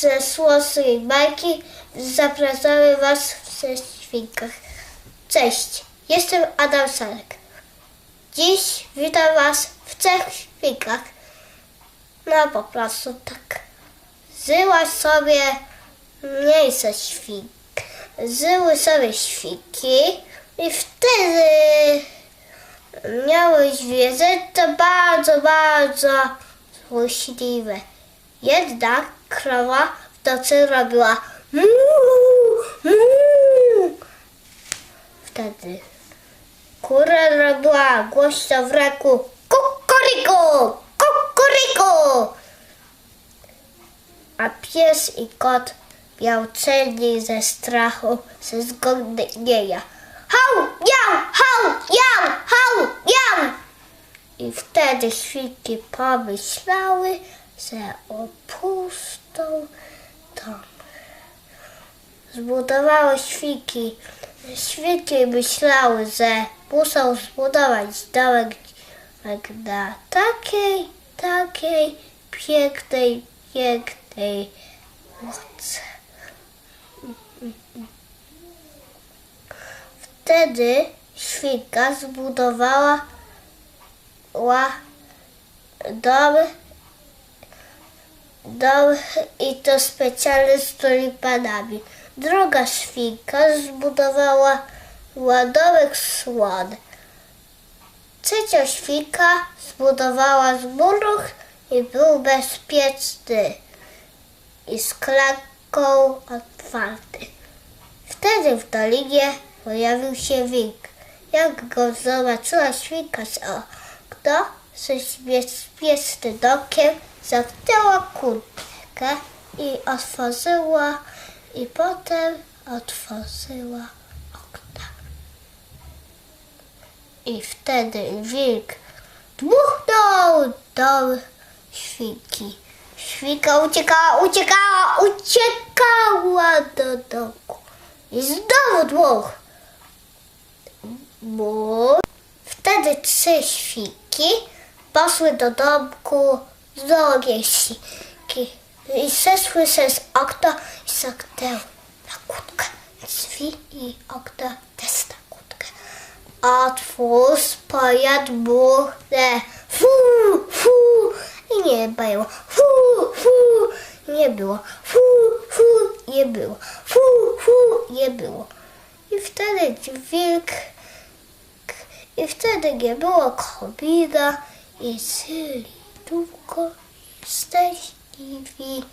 ze Słosy Bajki zapraszamy Was w Świnkach. Cześć, jestem Adam Salek. Dziś witam Was w trzech świnkach. No po prostu tak. Żyła sobie mniejsze świnki. Żyły sobie świnki i wtedy miały zwierzęta bardzo, bardzo złośliwe. Jedna krowa w nocy robiła mu, mu. Wtedy kura robiła głośno w ręku kukuriku, kukuriku. A pies i kot miał celnie ze strachu, ze zgodnienia. Hał, miał, hał, miał, hał, miał. I wtedy świnki pomyślały, że opuszczą dom. Zbudowały świnki. Świnki myślały, że muszą zbudować domek na takiej, takiej pięknej, pięknej łódce. Wtedy świnka zbudowała ła, dom, dom i to specjalny z tulipanami. Druga świnka zbudowała ładomek słon. Trzecia świnka zbudowała z murów i był bezpieczny i z klatką otwarty. Wtedy w dolinie pojawił się wilk. Jak go zobaczyła świnka z okna, ze bezpiecznym dokiem, zamknęła kurtkę i otworzyła i potem otworzyła okna. I wtedy wilk dmuchnął do świnki. Świnka uciekała, uciekała, uciekała do domku. I znowu dmuch. Wtedy trzy świnki poszły do domku z drugiej świnki. I zeszły się z okna i zamknęły na kłódkę. Drzwi i okna też na kłódkę. Otwórz, pojadł burę. Fu, fu. I nie było. Fu, fu. Nie było. Fu, fu. Nie było. Fu, fu. Nie było. I wtedy wilk i wtedy nie było kobita i żyli дубко старі.